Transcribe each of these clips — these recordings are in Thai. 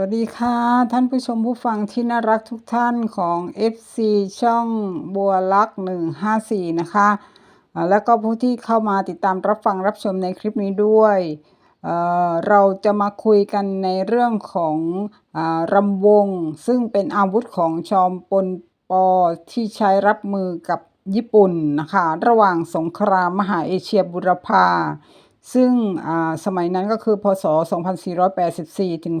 วัสดีค่ะ ท่านผู้ชมผู้ฟังที่น่ารักทุกท่านของ FC ช่องบัวลักษ์154 นะคะ แล้วก็ผู้ที่เข้ามาติดตามรับฟังรับชมในคลิปนี้ด้วยเเราจะมาคุยกันในเรื่องของอรำวง ซึ่งเป็นอาวุธของชอมปนปอที่ใช้รับมือกับญี่ปุ่นนะคะ ระหว่างสงครามมหาเอเชียบุรพา ซึ่งสมัยนั้นก็คือพศ 2484 ถึง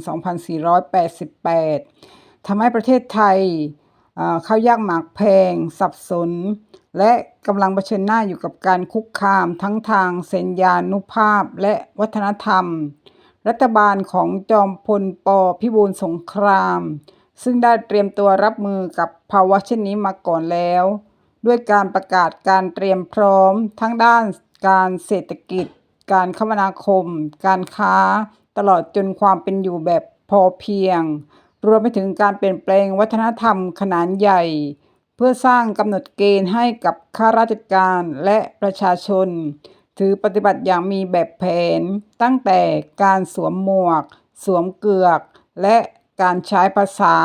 2488 ทำให้ประเทศไทยข้าวยากหมากแพง สับสน และกำลังเผชิญหน้าอยู่กับการคุกคามทั้งทางเสัญญานุภาพและวัฒนธรรม รัฐบาลของจอมพลปพิบูลสงคราม ซึ่งได้เตรียมตัวรับมือกับภาวะเช่นนี้มาก่อนแล้ว ด้วยการประกาศการเตรียมพร้อมทั้งด้านการเศรษฐกิจ การคมนาคม การค้า ตลอดจนความเป็นอยู่แบบพอเพียง รวมไปถึงการเปลี่ยนแปลงวัฒนธรรมขนาดใหญ่ เพื่อสร้างกำหนดเกณฑ์ให้กับข้าราชการและประชาชน ถือปฏิบัติอย่างมีแบบแผน ตั้งแต่การสวมหมวก สวมเกือก และการใช้ภาษา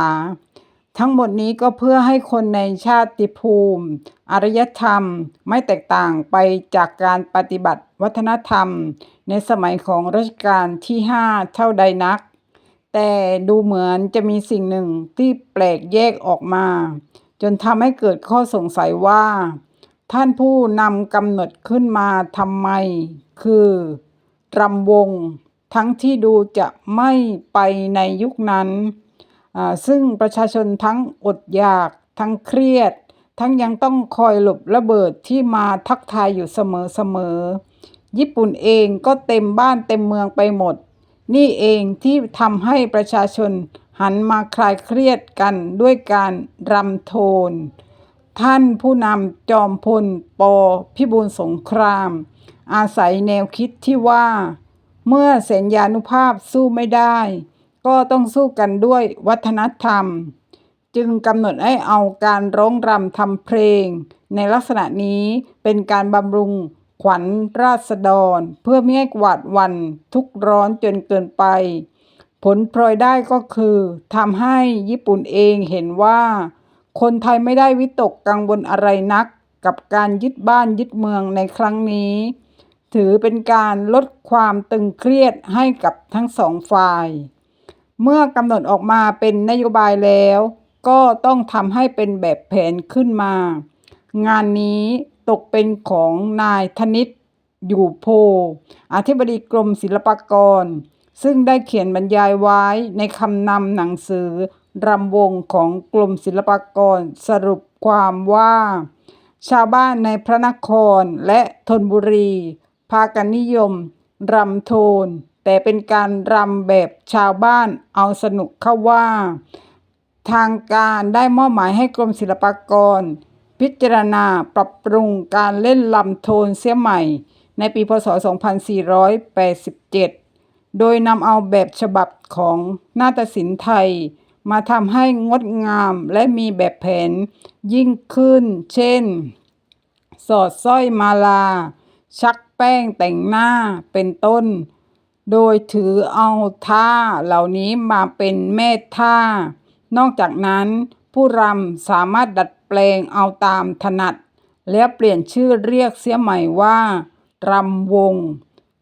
ทั้งหมดนี้ก็เพื่อให้คนในชาติภูมิ อารยธรรมไม่แตกต่างไปจากการปฏิบัติวัฒนธรรม ในสมัยของรัชกาลที่ 5 เท่าใดนัก แต่ดูเหมือนจะมีสิ่งหนึ่งที่แปลกแยกออกมา จนทำให้เกิดข้อสงสัยว่า ท่านผู้นำกำหนดขึ้นมาทำไม คือรำวง ทั้งที่ดูจะไม่ไปในยุคนั้น ซึ่งประชาชนทั้งอดอยาก ทั้งเครียด ทั้งยังต้องคอยหลบระเบิดที่มาทักทายอยู่เสมอๆ ญี่ปุ่นเองก็เต็มบ้านเต็มเมืองไปหมด นี่เองที่ทำให้ประชาชนหันมาคลายเครียดกันด้วยการรำโทน ท่านผู้นำจอมพลปพิบูลสงคราม อาศัยแนวคิดที่ว่า เมื่อเสัญญานุภาพสู้ไม่ได้ ก็ต้องสู้กันด้วยวัฒนธรรม จึงกำหนดให้เอาการร้องรำทำเพลง ในลักษณะนี้เป็นการบำรุงขวัญราษฎร เพื่อไม่ให้หวาดวันทุกร้อนจนเกินไป ผลพลอยได้ก็คือทำให้ญี่ปุ่นเองเห็นว่า คนไทยไม่ได้วิตกกังวลอะไรนักกับการยึดบ้านยึดเมืองในครั้งนี้ ถือเป็นการลดความตึงเครียดให้กับทั้งสองฝ่าย เมื่อกำหนดออกมาเป็นนโยบายแล้ว ก็ต้องทำให้เป็นแบบแผนขึ้นมา งานนี้ตกเป็นของนายธนิตอยู่โพ อธิบดีกรมศิลปากร ซึ่งได้เขียนบรรยายไว้ในคำนำหนังสือรำวงของกรมศิลปากรสรุปความว่า ชาวบ้านในพระนครและธนบุรี พากันนิยมรำโทน แต่เป็นการรำแบบชาวบ้านเอาสนุกเข้าว่า ทางการได้มอบหมายให้กรมศิลปากร พิจารณาปรับปรุงการเล่นลำโทนเสียใหม่ ในปีพศ 2487 โดยนำเอาแบบฉบับของนาฏศิลป์ไทย มาทำให้งดงามและมีแบบแผนยิ่งขึ้น เช่น สอดสร้อยมาลา ชักแป้งแต่งหน้าเป็นต้น โดยถือเอาท่าเหล่านี้มาเป็นแม่ท่า นอกจากนั้น ผู้รำสามารถดัดแปลงเอาตามถนัด และเปลี่ยนชื่อเรียกเสียใหม่ว่ารำวง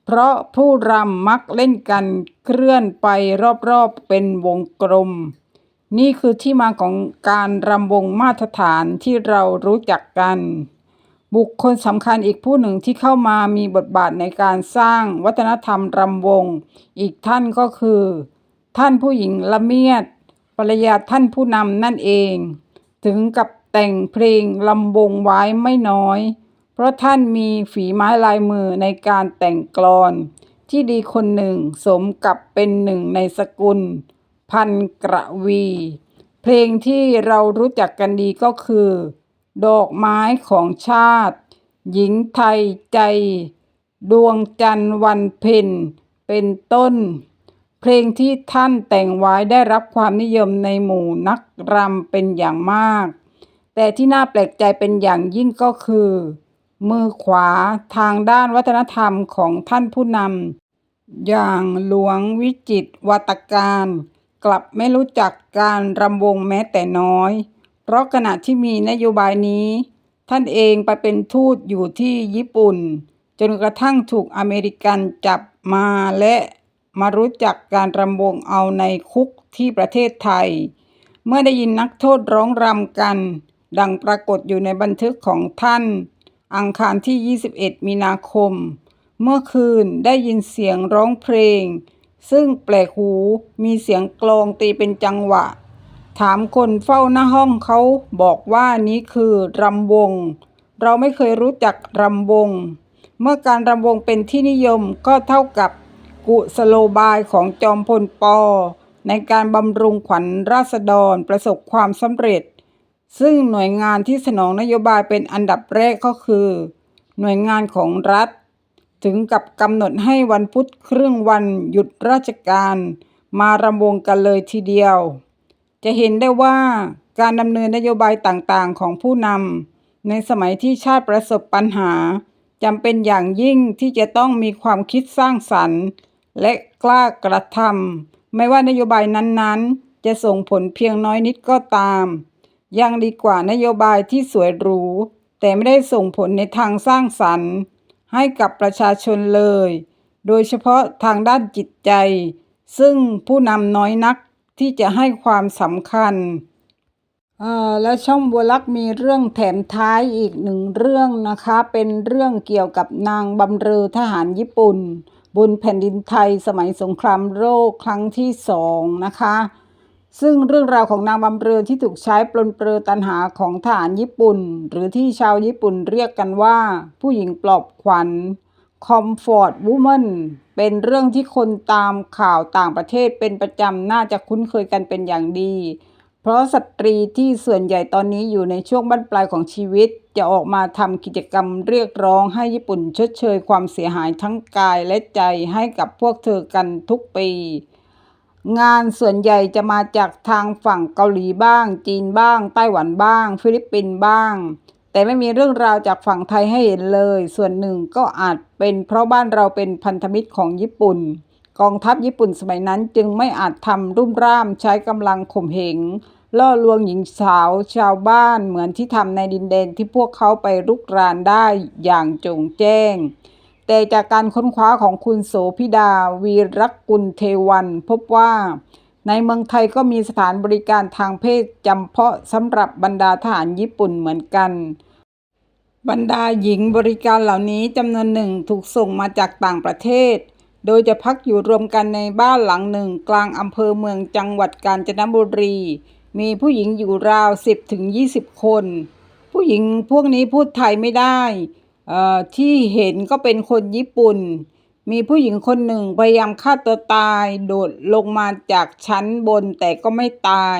เพราะผู้รำมักเล่นกันเคลื่อนไปรอบๆเป็นวงกลม นี่คือที่มาของการรำวงมาตรฐานที่เรารู้จักกัน บุคคลสำคัญอีกผู้หนึ่งที่เข้ามามีบทบาทในการสร้างวัฒนธรรมรำวง อีกท่านก็คือ ท่านผู้หญิงละเมียดภรรยาท่านผู้นำนั่นเอง ถึงกับแต่งเพลงลำวงไว้ไม่น้อย เพราะท่านมีฝีไม้ลายมือในการแต่งกลอน ที่ดีคนหนึ่งสมกับเป็นหนึ่งในสกุล พันกระวี เพลงที่เรารู้จักกันดีก็คือ ดอกไม้ของชาติ หญิงไทยใจ ดวงจันทร์วันเพ็ญเป็นต้น เพลงที่ท่านแต่งไว้ได้รับความนิยมในหมู่นักรำเป็นอย่างมาก แต่ที่น่าแปลกใจเป็นอย่างยิ่งก็คือ มือขวาทางด้านวัฒนธรรมของท่านผู้นำอย่างหลวงวิจิตวัตการ กลับไม่รู้จักการรำวงแม้แต่น้อย เพราะขณะที่มีนโยบายนี้ ท่านเองไปเป็นทูตอยู่ที่ญี่ปุ่น จนกระทั่งถูกอเมริกันจับมาและมารู้จักการรำวงเอาในคุกที่ประเทศไทย เมื่อได้ยินนักโทษร้องรำกัน ดังปรากฏอยู่ในบันทึกของท่าน อังคารที่ 21 มีนาคม เมื่อคืนได้ยินเสียงร้องเพลง ซึ่งแปลกหูมีเสียงกลองตีเป็นจังหวะ ถามคนเฝ้าหน้าห้องเขาบอกว่านี้คือรำวง เราไม่เคยรู้จักรำวง เมื่อการรำวงเป็นที่นิยมก็เท่ากับกุสโลบายของจอมพลปอ ในการบำรุงขวัญราษฎรประสบความสำเร็จ ซึ่งหน่วยงานที่สนองนโยบายเป็นอันดับแรกก็คือ หน่วยงานของรัฐ ถึงกับกำหนดให้วันพุธครึ่งวันหยุดราชการ มารำวงกันเลยทีเดียว จะเห็นได้ว่าการดำเนินนโยบายต่างๆ ของผู้นำในสมัยที่ชาติประสบปัญหาจำเป็นอย่างยิ่งที่จะต้องมีความคิดสร้างสรรค์ และกล้ากระทำไม่ว่านโยบายนั้นๆ จะส่งผลเพียงน้อยนิดก็ตาม ยังดีกว่านโยบายที่สวยหรูแต่ไม่ได้ส่งผลในทางสร้างสรรค์ ให้กับประชาชนเลย โดยเฉพาะทางด้านจิตใจ ซึ่งผู้นำน้อยนัก ที่จะให้ความสำคัญเอ่อและช่องบัวลักษ์มีเรื่องแถมท้ายอีกหนึ่งเรื่องนะคะ เป็นเรื่องเกี่ยวกับนางบำเรอทหารญี่ปุ่น บนแผ่นดินไทยสมัยสงครามโลกครั้งที่สองนะคะ ซึ่งเรื่องราวของนางบำเรอที่ถูกใช้ปลนเปลือตันหาของทหารญี่ปุ่น หรือที่ชาวญี่ปุ่นเรียกกันว่า ผู้หญิงปลอบขวัญ Comfort Woman เป็นเรื่องที่คนตามข่าวต่างประเทศเป็นประจำน่าจะคุ้นเคยกันเป็นอย่างดี เพราะสตรีที่ส่วนใหญ่ตอนนี้อยู่ในช่วงบั้นปลายของชีวิต จะออกมาทำกิจกรรมเรียกร้องให้ญี่ปุ่นชดเชยความเสียหายทั้งกายและใจให้กับพวกเธอกันทุกปี งานส่วนใหญ่จะมาจากทางฝั่งเกาหลีบ้าง จีนบ้าง ไต้หวันบ้าง ฟิลิปปินส์บ้าง แต่ไม่มีเรื่องราวจากฝั่งไทยให้เห็นเลย ส่วนหนึ่งก็อาจเป็นเพราะบ้านเราเป็นพันธมิตรของญี่ปุ่น กองทัพญี่ปุ่นสมัยนั้นจึงไม่อาจทำรุ่มร่ามใช้กำลังข่มเหงล่อลวงหญิงสาวชาวบ้านเหมือนที่ทำในดินแดนที่พวกเขาไปรุกรานได้อย่างจงแจ้ง แต่จากการค้นคว้าของคุณโสพิดาวีรกุลเทวันพบว่า ในเมืองไทยก็มีสถานบริการทางเพศจำเพาะสำหรับบรรดาทหารญี่ปุ่นเหมือนกัน บรรดาหญิงบริการเหล่านี้จำนวนหนึ่งถูกส่งมาจากต่างประเทศ โดยจะพักอยู่รวมกันในบ้านหลังหนึ่งกลางอำเภอเมืองจังหวัดกาญจนบุรี มีผู้หญิงอยู่ราว 10ถึง20 คน ผู้หญิงพวกนี้พูดไทยไม่ได้ที่เห็นก็เป็นคนญี่ปุ่น มีผู้หญิงคนหนึ่งพยายามฆ่าตัวตาย โดดลงมาจากชั้นบนแต่ก็ไม่ตาย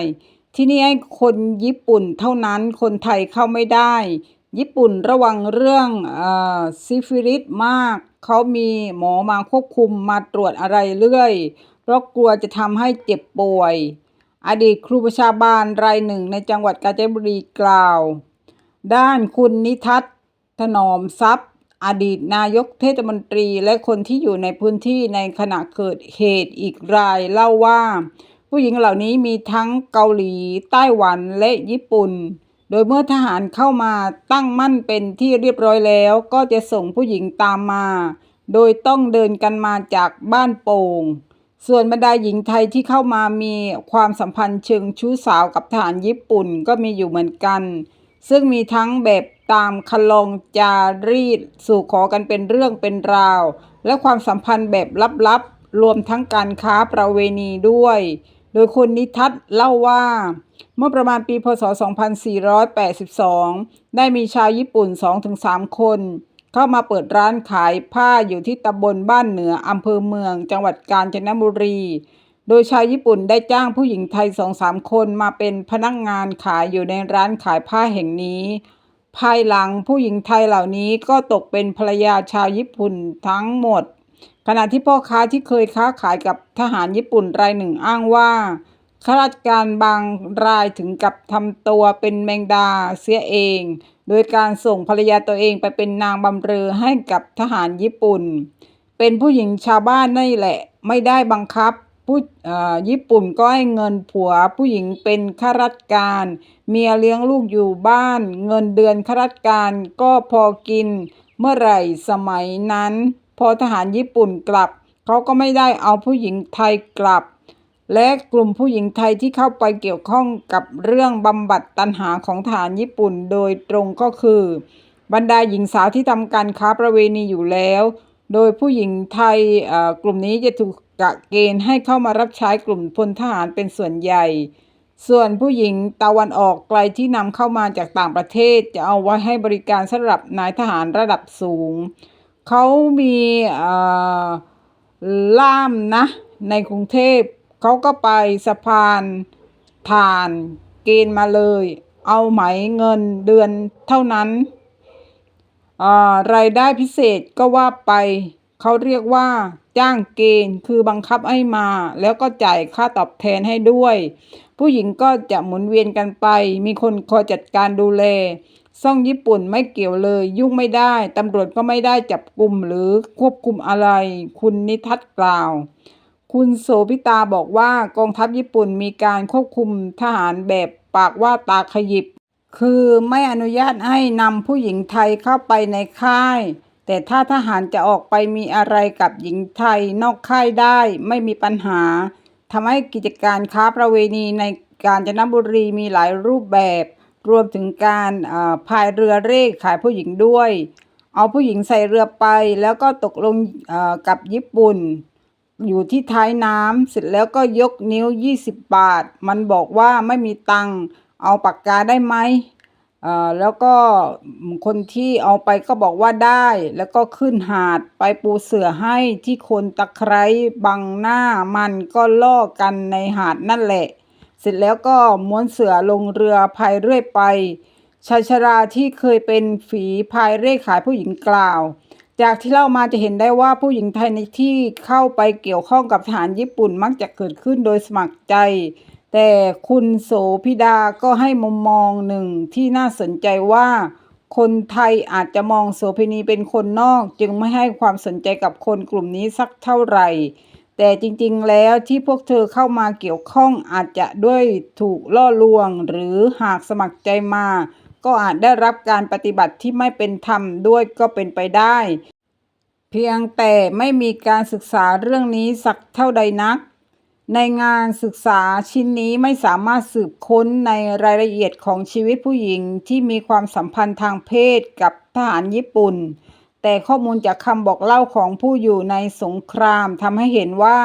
ที่นี่ให้คนญี่ปุ่นเท่านั้นคนไทยเข้าไม่ได้ ญี่ปุ่นระวังเรื่องอ่อซิฟิลิสมาก เขามีหมอมาควบคุมมาตรวจอะไรเรื่อย เพราะกลัวจะทำให้เจ็บป่วย อดีตครูประชาบาลรายหนึ่งในจังหวัดกาญจนบุรีกล่าว ด้านคุณนิทัศน์ถนอมทรัพย์ อดีตนายกเทศมนตรีและคนที่อยู่ในพื้นที่ในขณะเกิดเหตุอีกรายเล่าว่า ผู้หญิงเหล่านี้มีทั้งเกาหลี ไต้หวันและญี่ปุ่น โดยเมื่อทหารเข้ามาตั้งมั่นเป็นที่เรียบร้อยแล้ว ก็จะส่งผู้หญิงตามมา โดยต้องเดินกันมาจากบ้านโป่ง ส่วนบรรดาหญิงไทยที่เข้ามามีความสัมพันธ์เชิงชู้สาวกับทหารญี่ปุ่นก็มีอยู่เหมือนกัน ซึ่งมีทั้งแบบตามคลองจารีตสู่ขอกันเป็นเรื่องเป็นราว และความสัมพันธ์แบบลับๆ รวมทั้งการค้าประเวณีด้วย โดยคุณนิทัศน์เล่าว่า เมื่อประมาณปีพศ 2482 ได้มีชาวญี่ปุ่น 2-3 คน เข้ามาเปิดร้านขายผ้าอยู่ที่ตำบลบ้านเหนืออำเภอเมือง จังหวัดกาญจนบุรี โดยชาวญี่ปุ่นได้จ้างผู้หญิงไทยสองสามคนมาเป็นพนักงงานขายอยู่ในร้านขายผ้าแห่งนี้ ภายหลังผู้หญิงไทยเหล่านี้ก็ตกเป็นภรรยาชาวญี่ปุ่นทั้งหมด ขณะที่พ่อค้าที่เคยค้าขายกับทหารญี่ปุ่นรายหนึ่งอ้างว่าข้าราชการบางรายถึงกับทำตัวเป็นแมงดาเสียเอง โดยการส่งภรรยาตัวเองไปเป็นนางบำเรอให้กับทหารญี่ปุ่น เป็นผู้หญิงชาวบ้านนี่แหละ ไม่ได้บังคับ ผู้อ่อญี่ปุ่นก็ให้เงินผัวผู้หญิงเป็นข้าราชการ เมียเลี้ยงลูกอยู่บ้าน เงินเดือนข้าราชการก็พอกิน เมื่อไหร่สมัยนั้น พอทหารญี่ปุ่นกลับเขาก็ไม่ได้เอาผู้หญิงไทยกลับ และกลุ่มผู้หญิงไทยที่เข้าไปเกี่ยวข้องกับเรื่องบำบัดตัณหาของทหารญี่ปุ่นโดยตรงก็คือ บรรดาหญิงสาวที่ทำการค้าประเวณีอยู่แล้ว โดยผู้หญิงไทยอ่อกลุ่มนี้จะถูก กะเกณฑ์ให้เข้ามารับใช้กลุ่มพลทหารเป็นส่วนใหญ่ ส่วนผู้หญิงตะวันออกไกลที่นำเข้ามาจากต่างประเทศจะเอาไว้ให้บริการสำหรับนายทหารระดับสูง เขามีล่ามนะในกรุงเทพเขาก็ไปสะพานทานเกณฑ์มาเลย เอาไหมเงินเดือนเท่านั้นารายได้พิเศษก็ว่าไป เขาเรียกว่า จ้างเกณฑ์คือบังคับให้มา แล้วก็จ่ายค่าตอบแทนให้ด้วย ผู้หญิงก็จะหมุนเวียนกันไป มีคนคอยจัดการดูแลซ่องญี่ปุ่นไม่เกี่ยวเลย ยุ่งไม่ได้ ตำรวจก็ไม่ได้จับกลุ่มหรือควบคุมอะไร คุณนิทัศน์กล่าว คุณโสพิตาบอกว่ากองทัพญี่ปุ่นมีการควบคุมทหารแบบปากว่าตาขยิบ คือไม่อนุญาตให้นำผู้หญิงไทยเข้าไปในค่าย แต่ถ้าทหารจะออกไปมีอะไรกับหญิงไทยนอกค่ายได้ไม่มีปัญหาทำให้กิจการค้าประเวณีในกาญจนบุรีมีหลายรูปแบบ รวมถึงการพายเรือเร่ขายผู้หญิงด้วย เอาผู้หญิงใส่เรือไปแล้วก็ตกลงกับญี่ปุ่น อยู่ที่ท้ายน้ำเสร็จแล้วก็ยกนิ้ว 20 บาท มันบอกว่าไม่มีตังค์เอาปากกาได้ไหม อ่อแล้วก็คนที่เอาไปก็บอกว่าได้ แล้วก็ขึ้นหาดไปปูเสือให้ที่คนตะไคร้บังหน้ามันก็ล่อกันในหาดนั่นแหละ เสร็จแล้วก็ม้วนเสือลงเรือพายเรื่อยไปชายชราที่เคยเป็นฝีพายเร่ขายผู้หญิงกล่าว จากที่เล่ามาจะเห็นได้ว่าผู้หญิงไทยในที่เข้าไปเกี่ยวข้องกับทหารญี่ปุ่นมักจะเกิดขึ้นโดยสมัครใจ แต่คุณโสพิดาก็ให้มุมมองหนึ่งที่น่าสนใจว่า คนไทยอาจจะมองโสเภณีเป็นคนนอก จึงไม่ให้ความสนใจกับคนกลุ่มนี้สักเท่าไหร่ แต่จริงๆแล้วที่พวกเธอเข้ามาเกี่ยวข้องอาจจะด้วยถูกล่อลวง หรือหากสมัครใจมา ก็อาจได้รับการปฏิบัติที่ไม่เป็นธรรมด้วยก็เป็นไปได้ เพียงแต่ไม่มีการศึกษาเรื่องนี้สักเท่าใดนัก ในงานศึกษาชิ้นนี้ไม่สามารถสืบค้นในรายละเอียดของชีวิตผู้หญิงที่มีความสัมพันธ์ทางเพศกับทหารญี่ปุ่น แต่ข้อมูลจากคำบอกเล่าของผู้อยู่ในสงครามทำให้เห็นว่า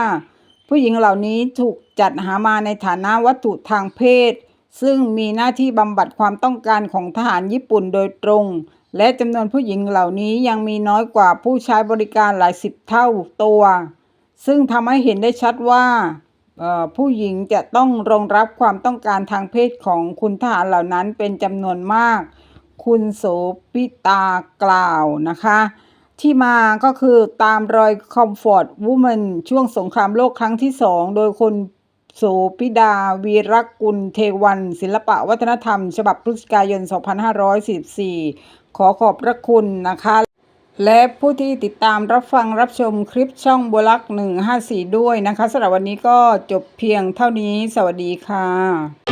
ผู้หญิงเหล่านี้ถูกจัดหามาในฐานะวัตถุทางเพศ ซึ่งมีหน้าที่บำบัดความต้องการของทหารญี่ปุ่นโดยตรง และจำนวนผู้หญิงเหล่านี้ยังมีน้อยกว่าผู้ใช้บริการหลายสิบเท่าตัว ซึ่งทำให้เห็นได้ชัดว่า ผู้หญิงจะต้องรองรับความต้องการทางเพศของคุณทหารเหล่านั้นเป็นจำนวนมาก คุณโสพิตากล่าวนะคะ ที่มาก็คือตามรอยคอมฟอร์ตวูแมนช่วงสงครามโลกครั้งที่สองโดยคนโสพิดา วีรกุลเทวัน ศิลปะวัฒนธรรม ฉบับพฤศจิกายน 2544 ขอขอบพระคุณนะคะ และผู้ที่ติดตามรับฟังรับชมคลิปช่องบัวลักษณ์154 ด้วยนะคะสำหรับวันนี้ก็จบเพียงเท่านี้ สวัสดีค่ะ